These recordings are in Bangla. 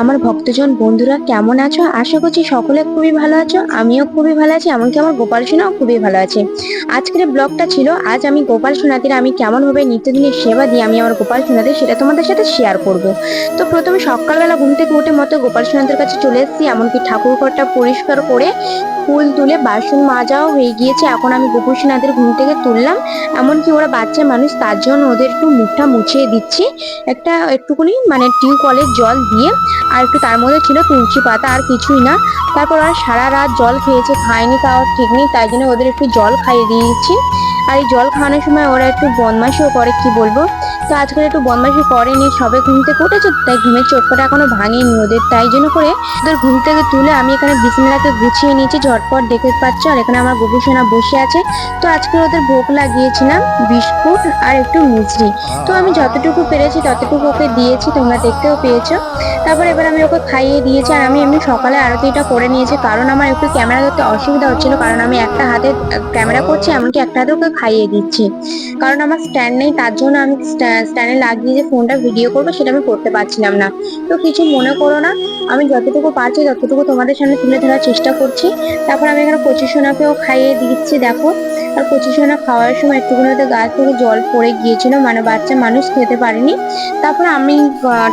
আমার ভক্তজন বন্ধুরা কেমন আছো? আশা করছি সকলে খুবই ভালো আছো। আমিও খুবই ভালো আছি। এমনকি আমার গোপাল সোনাও খুবই ভালো আছে। আজকের ব্লগটা ছিল, আজ আমি গোপাল সোনাদের আমি কেমনভাবে নিত্যদিনের সেবা দিই আমি আমার গোপাল সোনাদের সেটা তোমাদের সাথে শেয়ার করব। তো প্রথমে সকালবেলা ঘুম থেকে উঠে মতো গোপাল সোনাদের কাছে চলে এসেছি। এমনকি ঠাকুর ঘরটা পরিষ্কার করে ফুল তুলে বাসন মাজাও হয়ে গিয়েছে। এখন আমি গোপুর সোনাদের ঘুম থেকে তুললাম। এমনকি ওরা বাচ্চা মানুষ, তার জন্য ওদের একটু মুখটা মুছিয়ে দিচ্ছি। একটা একটুকুনি মানে টিউবওয়েলের জল দিয়ে। আর একটু তার মধ্যে ছিল তুলসী পাতা, আর কিছুই না। তারপর ওরা সারা রাত জল খেয়েছে, খায়নি তাও ঠিক নেই। তাই জন্য ওদের একটু জল খাইয়ে দিয়েছি। আর এই জল খাওয়ানোর সময় ওরা একটু বদমাশিও করে, কি বলব? তো আজকাল একটু বদমাশি করেনি, সবে ঘুম থেকে উঠেছে, তাই ঘুমের চোটটা এখনও ভাঙেনি ওদের। তাই জন্য করে ওদের ঘুম থেকে তুলে আমি এখানে বিছানাটাকে গুছিয়ে নিয়েছি, ঝটপট দেখতে পাচ্ছ। আর এখানে আমার গোপুসোনা বসে আছে। তো আজকে ওদের ভোগ লাগিয়েছিলাম, বিস্কুট আর একটু মিষ্টি তো আমি যতটুকু পেরেছি ততটুকু ওকে দিয়েছি, তোমরা দেখতেও পেয়েছ। তারপর এবার আমি ওকে খাইয়ে দিয়েছি, আর আমি এমনি সকালে আরতিটা করে নিয়েছি, কারণ আমার একটু ক্যামেরা ধরতে অসুবিধা হচ্ছিল, কারণ আমি একটা হাতে ক্যামেরা করছি, এমনকি একটা হাতে ওকে খাইয়ে দিচ্ছি। কারণ আমার স্ট্যান্ড নেই, তার জন্য আমি স্ট্যান্ডে লাগিয়ে যে ফোনটা ভিডিও করব সেটা আমি করতে পারছিলাম না। তো কিছু মনে করো না, আমি যতটুকু পারছি ততটুকু তোমাদের সামনে তুলে ধরার চেষ্টা করছি। তারপর আমি এখানে কচি সোনাকেও খাইয়ে দিচ্ছি, দেখো। আর কচি সোনা খাওয়ার সময় একটুখানি ওদের গাছ থেকে জল পড়ে গিয়েছিল মানে বাচ্চা মানুষ খেতে পারেনি। তারপর আমি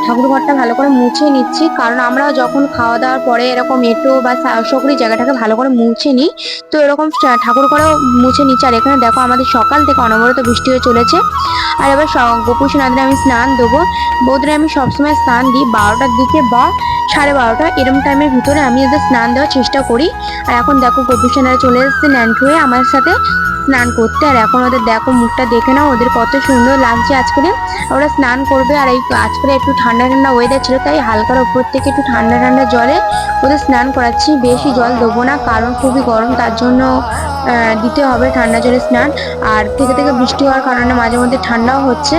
ঠাকুর ঘরটা ভালো করে মুছে নিচ্ছি, কারণ আমরা যখন খাওয়া দাওয়ার পরে এরকম এঁটো বা সকরি জায়গাটাকে ভালো করে মুছে নিই, তো এরকম ঠাকুর ঘরেও মুছে নিচ্ছি। আর এখানে দেখো আমাদের সকাল থেকে অনবরত বৃষ্টি হয়ে চলেছে। আর এবার গোপু সোনাদের আমি স্নান দেবো। বৌদের আমি সবসময় স্নান দিই বারোটার দিকে বা সাড়ে বারোটা, এরম টাইমের ভিতরে আমি ওদের স্নান দেওয়ার চেষ্টা করি। আর এখন দেখো গোপু সোনারা চলে এসেছে ন্যান্ট হয়ে আমার সাথে স্নান করতে। আর এখন ওদের দেখো মুখটা দেখে নাও, ওদের কত সুন্দর লাগছে আজকে ওরা স্নান করবে আর এই আজকে একটু ঠান্ডা ঠান্ডা ওয়েদার ছিল, তাই হালকার উপর থেকে একটু ঠান্ডা ঠান্ডা জলে ওদের স্নান করাচ্ছি। বেশি জল দেবো না, কারণ খুবই গরম, তার জন্য দিতে হবে ঠান্ডা জলে স্নান। আর থেকে থেকে বৃষ্টি হওয়ার কারণে মাঝে মধ্যে ঠান্ডাও হচ্ছে।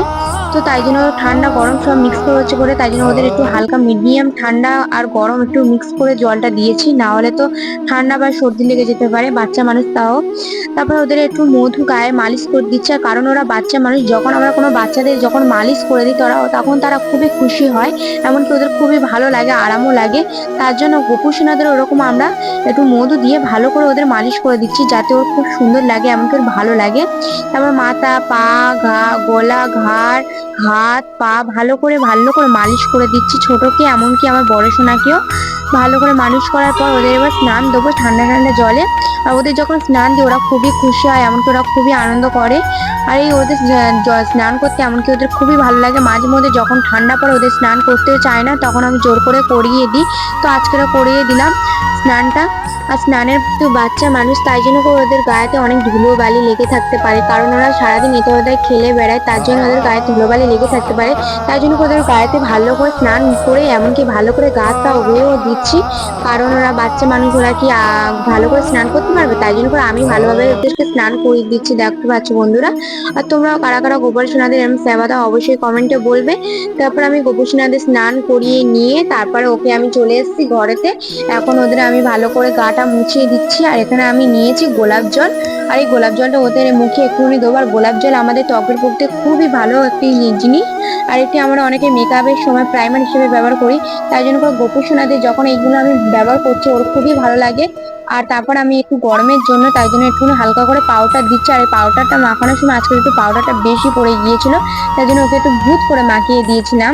তো তাই জন্য ঠান্ডা গরম সব মিক্স করে হচ্ছে করে, তাই জন্য ওদের একটু হালকা মিডিয়াম ঠান্ডা আর গরম একটু মিক্স করে জলটা দিয়েছি। না হলে তো ঠান্ডা বা সর্দি লেগে যেতে পারে, বাচ্চা মানুষ তাও। তারপর ওদের একটু মধু গায়ে মালিশ করে দিচ্ছে কারণ ওরা বাচ্চা মানুষ, যখন আমরা কোনো বাচ্চাদের যখন মালিশ করে দিই, তারা তখন তারা খুবই খুশি হয়, এমনকি ওদের খুবই ভালো লাগে, আরামও লাগে। তার জন্য গোপুসোনাদের ওরকম আমরা একটু মধু দিয়ে ভালো করে ওদের মালিশ করে দিচ্ছি, যাতে ওর খুব সুন্দর লাগে, এমনকি ওর ভালো লাগে। তারপর মাথা, পা, ঘা, গলা, ঘাড় হাত পা ভালো করে ভালো করে মালিশ করে দিচ্ছি ছোটকে এমনকি আমার বড় সোনাকেও। ভালো করে মানুষ করার পর ওদের এবার স্নান দেবো ঠান্ডা ঠান্ডা জলে। আর ওদের যখন স্নান দিই ওরা খুবই খুশি হয়, এমনকি ওরা খুবই আনন্দ করে। আর এই ওদের স্নান করতে এমনকি ওদের খুবই ভালো লাগে। মাঝে মধ্যে যখন ঠান্ডা পড়ে ওদের স্নান করতেও চায় না, তখন আমি জোর করে করিয়ে দিই। তো আজকেরা করিয়ে দিলাম স্নানটা। আর স্নানের তো বাচ্চা মানুষ, তাই জন্য করে ওদের গায়েতে অনেক ধুলো বালি লেগে থাকতে পারে। কারণ ওরা সারাদিন এতে ওদের খেলে বেড়ায়, তার জন্য ওদের গায়ে ধুলো বালি লেগে থাকতে পারে। তাই জন্য ওদের গায়েতে ভালো করে স্নান করে, এমনকি ভালো করে গা তা ওগুলোও দিচ্ছি কারণ ওরা বাচ্চা মানুষ ওরা কি ভালো করে স্নান করতে পারবে? তাই জন্য করে আমি ভালোভাবে ওদেরকে স্নান করিয়ে দিচ্ছি, দেখতে পাচ্ছ বন্ধুরা। আর তোমরা কারা কারা গোপাল সোনাদের এরকম সেবা দাও, অবশ্যই কমেন্টে বলবে। তারপর আমি গোপাল সোনাদের স্নান করিয়ে নিয়ে তারপরে ওকে আমি চলে এসেছি ঘরেতে। এখন ওদের আমি ভালো করে গাটা মুছিয়ে দিচ্ছি। আর এখানে আমি নিয়েছি গোলাপ জল। আর এই গোলাপ জলটা ওদের মুখে একটুখানি দেবো। আর গোলাপ জল আমাদের ত্বকের পক্ষে খুবই ভালো একটি জিনিস। আর এটি আমরা অনেকে মেকআপের সময় প্রাইমার হিসেবে ব্যবহার করি। তাই জন্য করে গোপু সোনাদের যখন এইগুলো আমি ব্যবহার করছি, ওর খুবই ভালো লাগে। আর তারপর আমি একটু গরমের জন্য তাই জন্য একটু হালকা করে পাউডার দিচ্ছি, আর এই পাউডারটা মাখানোর সময় আজকে একটু পাউডারটা বেশি পড়ে গিয়েছিল তাই জন্য ওকে একটু ভূত করে মাখিয়ে দিয়েছিলাম।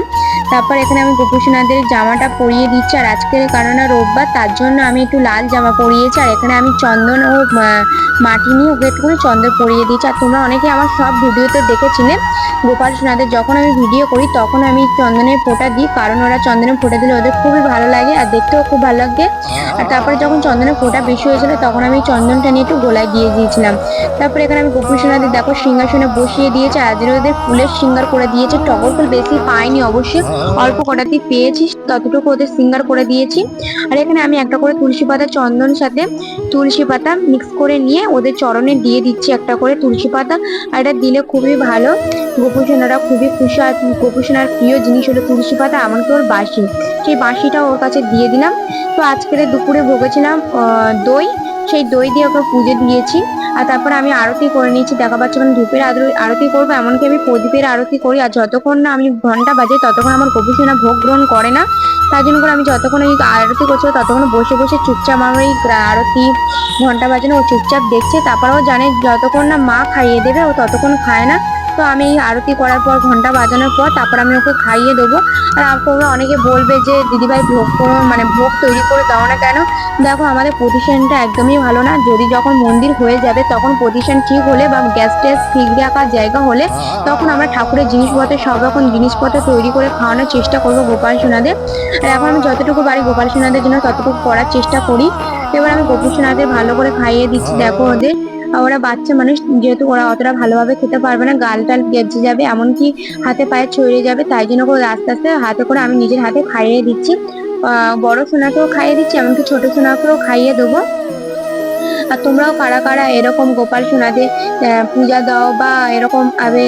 তারপর এখানে আমি গোপুসেনাদের জামাটা পরিয়ে দিচ্ছি, আর আজকের কারণে রোববার, তার জন্য আমি একটু লাল জামা পরিয়েছি, আর এখানে আমি চন্দন ও মাটি নিয়ে ওকে একটুখানি চন্দন পরিয়ে দিচ্ছি আর তোমরা অনেকে আমার সব ভিডিওতে দেখেছিলে, গোপাল সোনাদের যখন আমি ভিডিও করি, তখন আমি চন্দনের ফোঁটা দিই, কারণ ওরা চন্দনের ফোঁটা দিলে ওদের খুবই ভালো লাগে আর দেখতেও খুব ভালো লাগে। আর তারপরে যখন চন্দনের ফোঁটা বেশি হয়েছিল, তখন আমি চন্দনটা নিয়ে একটু গোলায় দিয়ে দিয়েছিলাম তারপরে এখানে আমি গোপাল সোনাদের দেখো সিংহাসনে বসিয়ে দিয়েছে, আর ওদের ফুলের সিঙ্গার করে দিয়েছে, টগর ফুল বেশি পাইনি অবশ্যই, অল্প কটাতেই পেয়েছি, ততটুকু ওদের সিঙ্গার করে দিয়েছি। আর এখানে আমি একটা করে তুলসী পাতা চন্দন সাথে তুলসী পাতা মিক্স করে নিয়ে ওদের চরণে দিয়ে দিচ্ছি একটা করে তুলসী পাতা। আর এটা দিলে খুবই ভালো। গোপুসোনারা খুবই খুশি আর গোপুসোনার প্রিয় জিনিস হলো তুলসী পাতা এমনকি ওর বাঁশি সেই বাঁশিটা ওর কাছে দিয়ে দিলাম। তো আজকের দুপুরে ভোগেছিলাম দই। সেই দই দিয়ে ওকে পুজো দিয়েছি। আর তারপরে আমি আরতি করে নিয়েছি। দেখা পাচ্ছি মানে ধূপের আরতি করব, এমনকি আমি প্রদীপের আরতি করি। আর যতক্ষণ না আমি ঘণ্টা বাজে, ততক্ষণ আমার গোপুসোনা ভোগ গ্রহণ করে না। তার জন্য করে আমি যতক্ষণ ওই আরতি করছিল ততক্ষণ বসে বসে চুপচাপ আমার ওই আরতি ঘণ্টা বাজানো ও চুপচাপ দেখছে তারপরেও জানে যতক্ষণ না মা খাইয়ে দেবে, ও ততক্ষণ খায় না। তো আমি আরতি করার পর, ঘণ্টা বাজানোর পর, তারপর আমি ওকে খাইয়ে দেবো। আর তোমরা অনেকে বলবে যে, দিদিভাই ভোগ মানে ভোগ তৈরি করে দাও না কেন? দেখো, আমাদের পজিশনটা একদমই ভালো না। যদি যখন মন্দির হয়ে যাবে, তখন পজিশন ঠিক হলে বা গ্যাস ট্যাস ঠিক রাখার জায়গা হলে, তখন আমরা ঠাকুরের জিনিসপত্র, সব রকম জিনিসপত্র তৈরি করে খাওয়ানোর চেষ্টা করব গোপাল সোনাদের। আর এখন আমি যতটুকু পারি গোপাল সোনাদের জন্য ততটুকু করার চেষ্টা করি। এবার আমি গোপাল সোনাদের ভালো করে খাইয়ে দিচ্ছি, দেখো ওদের। ওরা বাচ্চা মানুষ, যেহেতু ওরা অতটা ভালোভাবে খেতে পারবে না, গাল টাল গেজে যাবে, এমনকি হাতে পায়ে ছড়িয়ে যাবে, তাই জন্য করে আস্তে আস্তে হাতে করে আমি নিজের হাতে খাইয়ে দিচ্ছি। বড় সোনাকেও খাইয়ে দিচ্ছি, এমনকি ছোট সোনাকেও খাইয়ে দেবো। আর তোমরাও কারা কারা এরকম গোপাল সোনাদের পূজা দাও বা এরকম ভাবে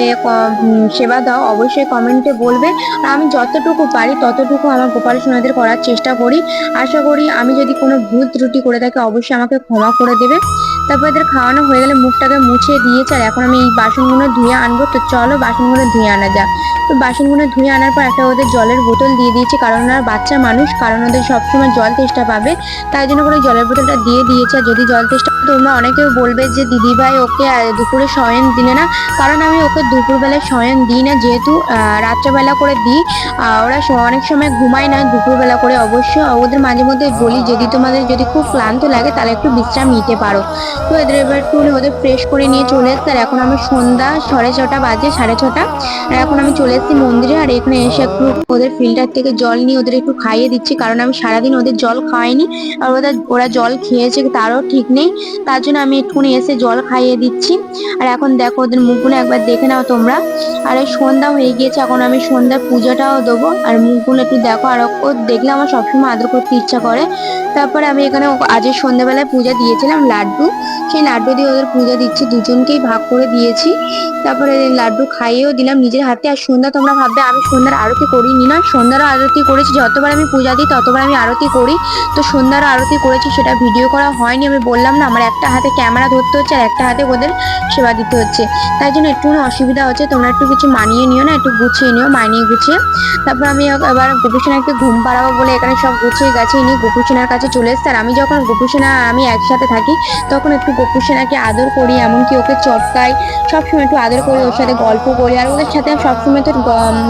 সেবা দাও, অবশ্যই কমেন্টে বলবে। আর আমি যতটুকু পারি ততটুকু আমার গোপাল সোনাদের করার চেষ্টা করি। আশা করি আমি যদি কোনো ভুল ত্রুটি করে থাকি, অবশ্যই আমাকে ক্ষমা করে দেবে। তারপর এদের খাওয়ানো হয়ে গেলে মুখটাকে মুছে দিয়েছে আর এখন আমি এই বাসনগুলো ধুয়ে আনব। তো চলো বাসনগুলো ধুয়ে আনা যাক। তো বাসনগুলো ধুয়ে আনার পর একটা ওদের জলের বোতল দিয়ে দিয়েছি কারণ ওরা বাচ্চা মানুষ, কারণ ওদের সবসময় জল তেষ্টা পাবে। তাই জন্য করে জলের বোতলটা দিয়ে দিয়েছে আর যদি জল তেষ্টা তোমরা অনেকেও বলবে যে দিদি ভাই ওকে দুপুরে শয়ন দিলে না। কারণ আমি ওকে দুপুরবেলায় শয়ন দিই না যেহেতু রাত্রেবেলা করে দিই। ওরা অনেক সময় ঘুমায় না দুপুরবেলা করে অবশ্য। ওদের মাঝে মধ্যে বলি, যদি তোমাদের যদি খুব ক্লান্ত লাগে তাহলে একটু বিশ্রাম নিতে পারো। তো এদের এবার একটু ওদের ফ্রেশ করে নিয়ে চলে এসছে। আর এখন আমি সন্ধ্যা সাড়ে ছটা বাজে, সাড়ে ছটা। আর এখন আমি চলে এসেছি মন্দিরে, আর এখানে এসে একটু ওদের ফিল্টার থেকে জল নিয়ে ওদের একটু খাইয়ে দিচ্ছি, কারণ আমি সারাদিন ওদের জল খাওয়াইনি আর ওদের ওরা জল খেয়েছে, তারও ঠিক নেই। তার জন্য আমি একটুখানি এসে জল খাইয়ে দিচ্ছি। আর এখন দেখো ওদের মুখগুলো একবার দেখে নাও তোমরা। আর সন্ধ্যা হয়ে গিয়েছে, এখন আমি সন্ধ্যা পূজাটাও দেবো। আর মুখগুলো একটু দেখো, আর ও দেখলে আমার সবসময় আদর করতে ইচ্ছা করে। তারপরে আমি এখানে আজের সন্ধ্যাবেলায় পূজা দিয়েছিলাম, লাড্ডু। সেই লাড্ডু দিয়ে ওদের পূজা দিচ্ছি, দুজনকেই ভাগ করে দিয়েছি। তারপরে লাড্ডু খাইয়েও দিলাম নিজের হাতে। আর সন্ধ্যা তোমরা ভাববে, আমি সন্ধ্যার আরতি করিনি না। সন্ধ্যারও আরতি করেছি, যতবার আমি পূজা দিই, ততবার আমি আরতি করি। তো সন্ধ্যার আরতি করেছি, সেটা ভিডিও করা হয়নি, আমি বললাম না, আমার একটা হাতে ক্যামেরা ধরতে হচ্ছে, আর একটা হাতে ওদের সেবা দিতে হচ্ছে। তাই জন্য একটু অসুবিধা হচ্ছে, তোমরা একটু কিছু মানিয়ে নিও না, একটু গুছিয়ে নিও, মানিয়ে গুছিয়ে। তারপর আমি এবার গোপুসোনাকে ঘুম পাড়াবো বলে এখানে সব গুছিয়ে গেছে নিয়ে গোপুসোনার কাছে চলে এসছে। আর আমি যখন গোপুসোনা, আমি একসাথে থাকি, তখন একটু গোপুসোনাকে আদর করি, এমনকি ওকে চটকাই, সবসময় একটু আদর করি ওর সাথে গল্প করি। আর ওদের সাথে সবসময় তো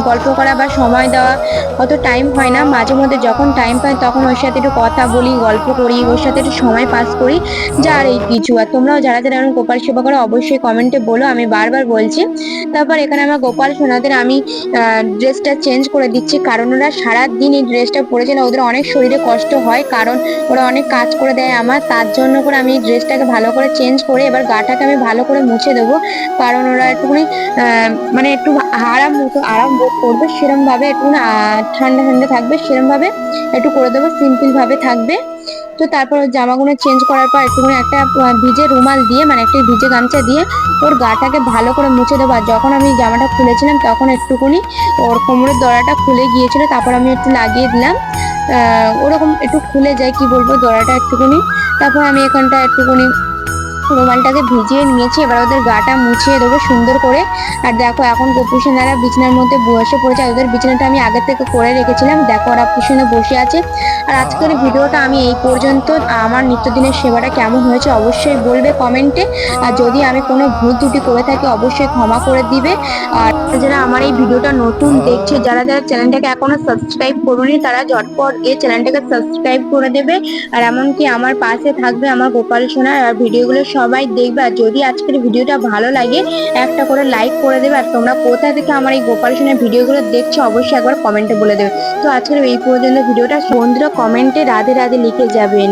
গল্প করা বা সময় দেওয়া অত টাইম হয় না। মাঝে মধ্যে যখন টাইম পাই তখন ওর সাথে একটু কথা বলি, গল্প করি, ওর সাথে একটু সময় পাস করি। যা আর এই কিছু। আর তোমরাও যারা যারা এরকম গোপাল সেবা করো, অবশ্যই কমেন্টে বলো। আমি বারবার বলছি, তারপর এখানে আমার গোপাল সোনাদের আমি ড্রেসটা চেঞ্জ করে দিচ্ছি। কারণ ওরা সারাদিন এই ড্রেসটা পরেছে না, ওদের অনেক শরীরে কষ্ট হয়। কারণ ওরা অনেক কাজ করে দেয় আমার। তার জন্য করে আমি এই ড্রেসটাকে ভালো করে চেঞ্জ করে এবার গাটাকে আমি ভালো করে মুছে দেবো। কারণ ওরা একটুখানি মানে একটু আরাম মতো, আরাম বোধ করবে। সেরম ভাবে একটুখানি ঠান্ডা ঠান্ডা থাকবে। সেরম ভাবে একটু করে দেবো সিম্পল ভাবে থাকবে। তো তারপর জামাগুলো চেঞ্জ করার পর একটুখানি একটা ভিজে রুমাল দিয়ে মানে একটা ভিজে গামছা দিয়ে ওর গাটাকে ভালো করে মুছে দেবো। আর যখন আমি জামাটা খুলেছিলাম, তখন একটুখানি ওর কোমরের দড়াটা খুলে গিয়েছিল। তারপর আমি একটু লাগিয়ে দিলাম। ওরকম একটু খুলে যায়, কি বলব? দড়াটা একটুখানি তারপর আমি এখানটা একটুখানি রুমালটাকে ভিজিয়ে নিয়েছি এবার ওদের গাটা মুছিয়ে দেবো সুন্দর করে। আর দেখো এখন গোপুসেনারা বিছানার মধ্যে বসে পড়েছে আর ওদের বিছানাটা আমি আগে থেকে করে রেখেছিলাম। দেখো ওরা পিছনে বসে আছে। আর আজকের ভিডিওটা আমি এই পর্যন্ত আমার নিত্যদিনের সেবাটা কেমন হয়েছে অবশ্যই বলবে কমেন্টে। আর যদি আমি কোনো ভুল ত্রুটি করে থাকি অবশ্যই ক্ষমা করে দিবে। আর যারা আমার এই ভিডিওটা নতুন দেখছে যারা যারা চ্যানেলটাকে এখনও সাবস্ক্রাইব করুনি তারা ঝটপট গিয়ে চ্যানেলটাকে সাবস্ক্রাইব করে দেবে। আর এমনকি আমার পাশে থাকবে আমার গোপাল সোনার আর ভিডিওগুলো সবাই দেখবে। যদি আজকের ভিডিওটা ভালো লাগে, একটা করে লাইক করে দেবে। আর তোমরা কোথা থেকে আমার এই গোপাল সোনার ভিডিওগুলো দেখছ, অবশ্যই একবার কমেন্টে বলে দেবে। তো আজকের এই পর্যন্ত ভিডিওটা বন্ধুরা কমেন্টে রাধে রাধে লিখে যাবেন।